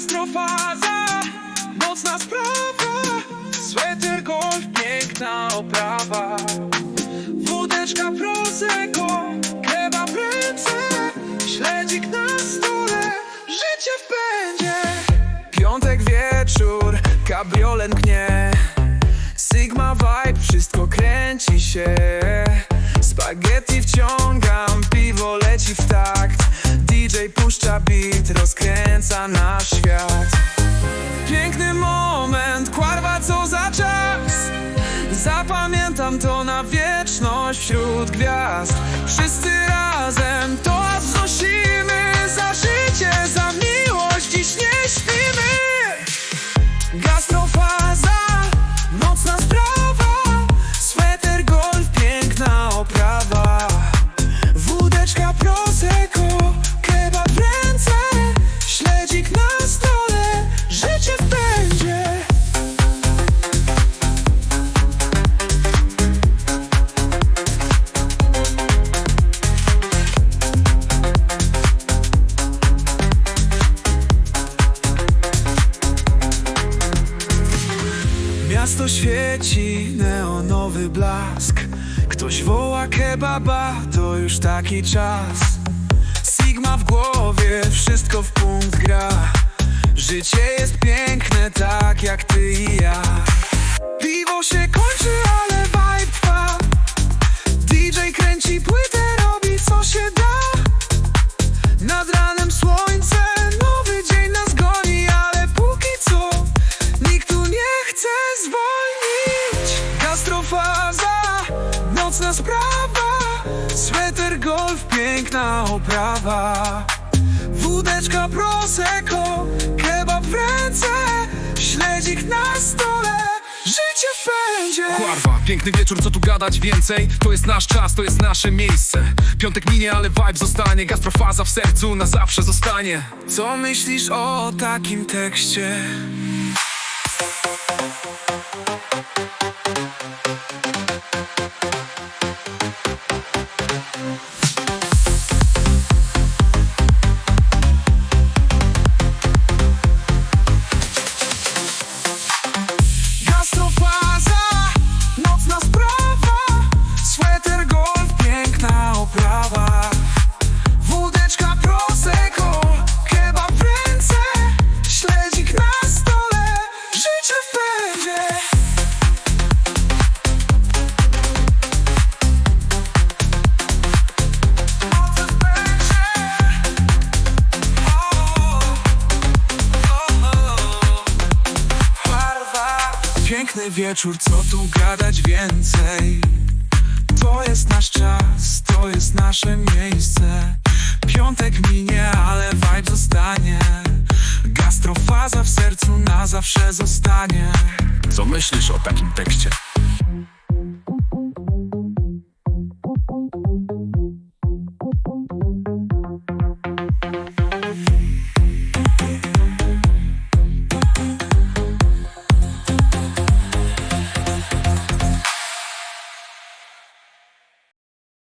Gastrofaza, nocna sprawa. Sweter golf, piękna oprawa. Wódeczka prosecco, kebab w ręce. Śledzik na stole, życie w pędzie. Piątek wieczór, kabriolet mknie. Sigma vibe, wszystko kręci się. Spaghetti wciągam, piwo leci w takt DJ puszcza beat, rozkręca nasz świat. Piękny moment, kwarwa co za czas. Zapamiętam to na wieczność wśród gwiazd. Wszyscy razem to wznosimy Za życie, za miłość, dziś nie śpimy. Gastrofaza, Miasto świeci, neonowy blask. Ktoś woła kebaba, to już taki czas. Sigma w głowie, wszystko w punkt gra. Życie jest piękne, tak jak ty i ja. Piwo się kończy, zwolnić Gastrofaza, nocna sprawa. Sweter golf, piękna oprawa. Wódeczka prosecco, kebab w ręce Śledzik na stole, życie w pędzie piękny wieczór, co tu gadać więcej? To jest nasz czas, to jest nasze miejsce. Piątek minie, ale vibe zostanie. Gastrofaza w sercu na zawsze zostanie. Co myślisz o takim tekście? Piękny wieczór, co tu gadać więcej? To jest nasz czas, to jest nasze miejsce. Piątek minie, ale vibe zostanie. Gastrofaza w sercu na zawsze zostanie. Co myślisz o takim tekście?